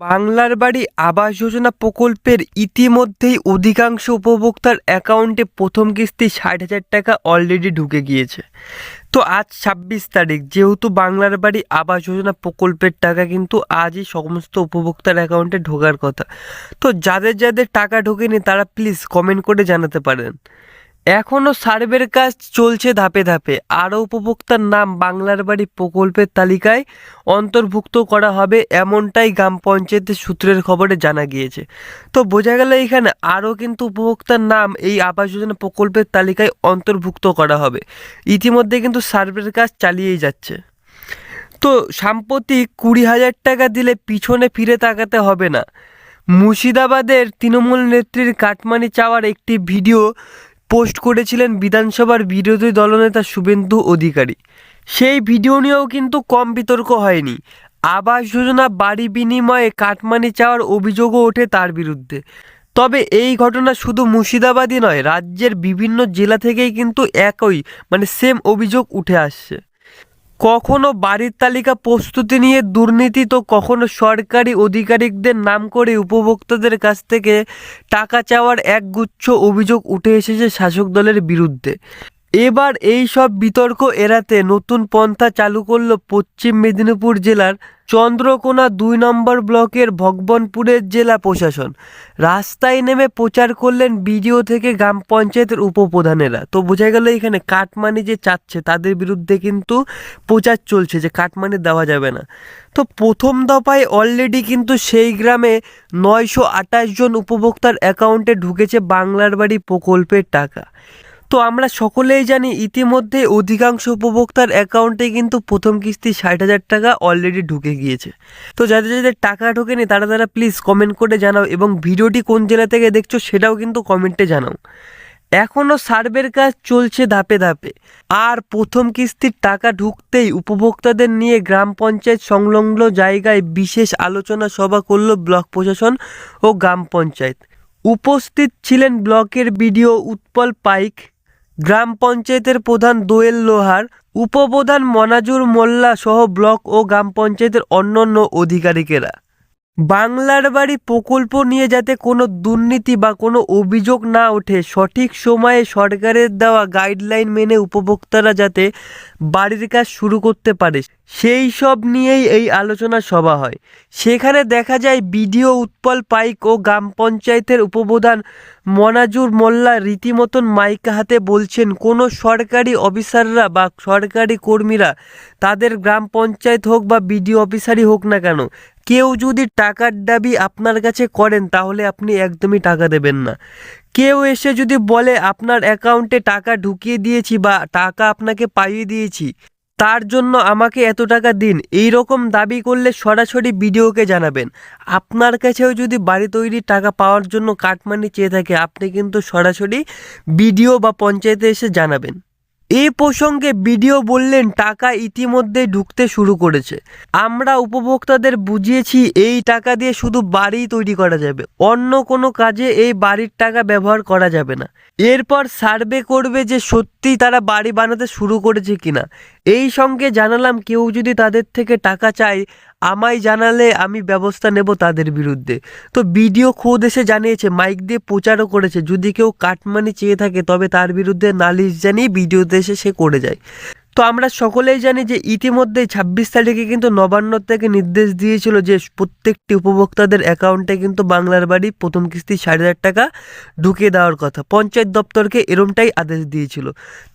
বাংলার বাড়ি আবাস যোজনা প্রকল্পের ইতিমধ্যেই অধিকাংশ উপভোক্তার অ্যাকাউন্টে প্রথম কিস্তি ষাট হাজার টাকা অলরেডি ঢুকে গিয়েছে। তো আজ ছাব্বিশ তারিখ, যেহেতু বাংলার বাড়ি আবাস যোজনা প্রকল্পের টাকা কিন্তু আজই সমস্ত উপভোক্তার অ্যাকাউন্টে ঢোকার কথা। তো যাদের যাদের টাকা ঢোকেনি তারা প্লিজ কমেন্ট করে জানাতে পারেন। এখনও সার্ভের কাজ চলছে ধাপে ধাপে। আরও উপভোক্তার নাম বাংলার বাড়ি প্রকল্পের তালিকায় অন্তর্ভুক্ত করা হবে এমনটাই গ্রাম পঞ্চায়েতের সূত্রের খবরে জানা গিয়েছে। তো বোঝা গেল এখানে আরও কিন্তু উপভোক্তার নাম এই আবাস যোজনা প্রকল্পের তালিকায় অন্তর্ভুক্ত করা হবে। ইতিমধ্যে কিন্তু সার্ভের কাজ চালিয়েই যাচ্ছে। তো সাম্প্রতিক কুড়ি হাজার টাকা দিলে পিছনে ফিরে তাকাতে হবে না। মুর্শিদাবাদের তৃণমূল নেত্রীর কাটমানি চাওয়ার একটি ভিডিও পোস্ট করেছিলেন বিধানসভার বিরোধী দলনেতা শুভেন্দু অধিকারী। সেই ভিডিও নিয়েও কিন্তু কম বিতর্ক হয়নি। আবাস যোজনা বাড়ি বিনিময়ে কাটমানি চাওয়ার অভিযোগও ওঠে তার বিরুদ্ধে। তবে এই ঘটনা শুধু মুর্শিদাবাদই নয়, রাজ্যের বিভিন্ন জেলা থেকেই কিন্তু একই মানে সেম অভিযোগ উঠে আসছে। কখনো বাড়ির তালিকা প্রস্তুতি নিয়ে দুর্নীতি তো কখনো সরকারি অধিকারিকদের নাম করে উপভোক্তাদের কাছ থেকে টাকা চাওয়ার একগুচ্ছ অভিযোগ উঠে এসেছে শাসক দলের বিরুদ্ধে। এবার এই সব বিতর্ক এড়াতে নতুন পন্থা চালু করল পশ্চিম মেদিনীপুর জেলার চন্দ্রকোনা দুই নম্বর ব্লকের ভগবনপুরের জেলা প্রশাসন। রাস্তায় নেমে প্রচার করলেন বিডিও থেকে গ্রাম পঞ্চায়েতের উপপ্রধানেরা। তো বোঝা গেল এখানে কাটমানি যে চাচ্ছে তাদের বিরুদ্ধে কিন্তু প্রচার চলছে যে কাটমানি দেওয়া যাবে না। তো প্রথম দফায় অলরেডি কিন্তু সেই গ্রামে নয়শো আঠাশ জন উপভোক্তার অ্যাকাউন্টে ঢুকেছে বাংলার বাড়ি প্রকল্পের টাকা। তো আমরা সকলেই জানি ইতিমধ্যে অধিকাংশ উপভোক্তার অ্যাকাউন্টে কিন্তু প্রথম কিস্তি ষাট হাজার টাকা অলরেডি ঢুকে গিয়েছে। তো যাদের যাদের টাকা ঢোকেনি তারা তারা প্লিজ কমেন্ট করে জানাও এবং ভিডিওটি কোন জেলা থেকে দেখছ সেটাও কিন্তু কমেন্টে জানাও। এখনও সার্ভের কাজ চলছে ধাপে ধাপে। আর প্রথম কিস্তির টাকা ঢুকতেই উপভোক্তাদের নিয়ে গ্রাম পঞ্চায়েত সংলগ্ন জায়গায় বিশেষ আলোচনা সভা করল ব্লক প্রশাসন ও গ্রাম পঞ্চায়েত। উপস্থিত ছিলেন ব্লকের বিডিও উৎপল পাইক গ্রাম পঞ্চায়েতের প্রধান দোয়েল লোহার, উপপ্রধান মনাজুর মোল্লা সহ ব্লক ও গ্রাম পঞ্চায়েতের অন্যান্য আধিকারিকেরা বাংলার বাড়ি প্রকল্প নিয়ে যাতে কোনো দুর্নীতি বা কোনো অভিযোগ না ওঠে, সঠিক সময়ে সরকারের দেওয়া গাইডলাইন মেনে উপভোক্তারা যাতে বাড়ির কাজ শুরু করতে পারে, সেই সব নিয়েই এই আলোচনা সভা হয়। সেখানে দেখা যায় B D O Utpal Paik ও গ্রাম পঞ্চায়েতের উপপ্রধান মনাজুর মোল্লা রীতিমতন মাইক হাতে বলছেন, কোনো সরকারি অফিসাররা বা সরকারি কর্মীরা, তাদের গ্রাম পঞ্চায়েত হোক বা বিডিও অফিসারই হোক না কেন কেউ যদি টাকার দাবি আপনার কাছে করেন, তাহলে আপনি একদমই টাকা দেবেন না। কেউ এসে যদি বলে, আপনার অ্যাকাউন্টে টাকা ঢুকিয়ে দিয়েছি বা টাকা আপনাকে পাইয়ে দিয়েছি, তার জন্য আমাকে এত টাকা দিন। এই রকম দাবি করলে সরাসরি বিডিওকে জানাবেন। আপনার কাছেও যদি বাড়ি তৈরির টাকা পাওয়ার জন্য কাটমানি চেয়ে থাকে, আপনি কিন্তু সরাসরি বিডিও বা পঞ্চায়েতে এসে জানাবেন। এই প্রসঙ্গে বিডিও বললেন, টাকা ইতিমধ্যে ঢুকতে শুরু করেছে। আমরা উপভোক্তাদের বুঝিয়েছি, এই টাকা দিয়ে শুধু বাড়ি তৈরি করা যাবে। অন্য কোনো কাজে এই বাড়ির টাকা ব্যবহার করা যাবে না। এরপর সার্ভে করবে যে সত্যি তারা বাড়ি বানাতে শুরু করেছে কিনা। এই সঙ্গে জানালাম, কেউ যদি তাদের থেকে টাকা চায় আমায় জানালে আমি ব্যবস্থা নেব তাদের বিরুদ্ধে। তো বিডিও খোদ এসে জানিয়েছে, মাইক দিয়ে প্রচারও করেছে। যদি কেউ কাটমানি চেয়ে থাকে, তবে তার বিরুদ্ধে নালিশ জানিয়ে বিডিওতে এসে সে করে যায়। তো আমরা সকলেই জানি যে ইতিমধ্যে ছাব্বিশ তারিখে কিন্তু নবান্ন থেকে নির্দেশ দিয়েছিল যে প্রত্যেকটি উপভোক্তাদের অ্যাকাউন্টে কিন্তু বাংলার বাড়ি প্রথম কিস্তি ষাট হাজার টাকা ঢুকিয়ে দেওয়ার কথা। পঞ্চায়েত দপ্তরকে এরমটাই আদেশ দিয়েছিল।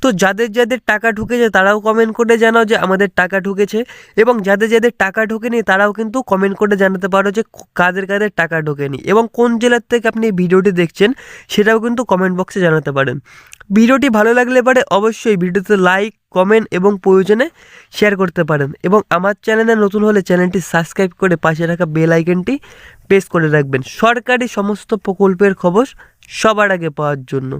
তো যাদের যাদের টাকা ঢুকেছে তারাও কমেন্ট করে জানাও যে আমাদের টাকা ঢুকেছে এবং যাদের যাদের টাকা ঢোকেনি তারাও কিন্তু কমেন্ট করে জানাতে পারো যে কাদের কাদের টাকা ঢোকেনি এবং কোন জেলার থেকে আপনি এই ভিডিওটি দেখছেন সেটাও কিন্তু কমেন্ট বক্সে জানাতে পারেন। ভিডিওটি ভালো লাগলে পারে অবশ্যই ভিডিওতে লাইক কমেন্ট এবং প্রয়োজনে শেয়ার করতে পারেন। এবং আমার চ্যানেলে নতুন হলে চ্যানেলটি সাবস্ক্রাইব করে পাশে রাখা বেল আইকনটি প্রেস করে রাখবেন। সরকারি সমস্ত প্রকল্পের খবর সবার আগে পাওয়ার জন্য।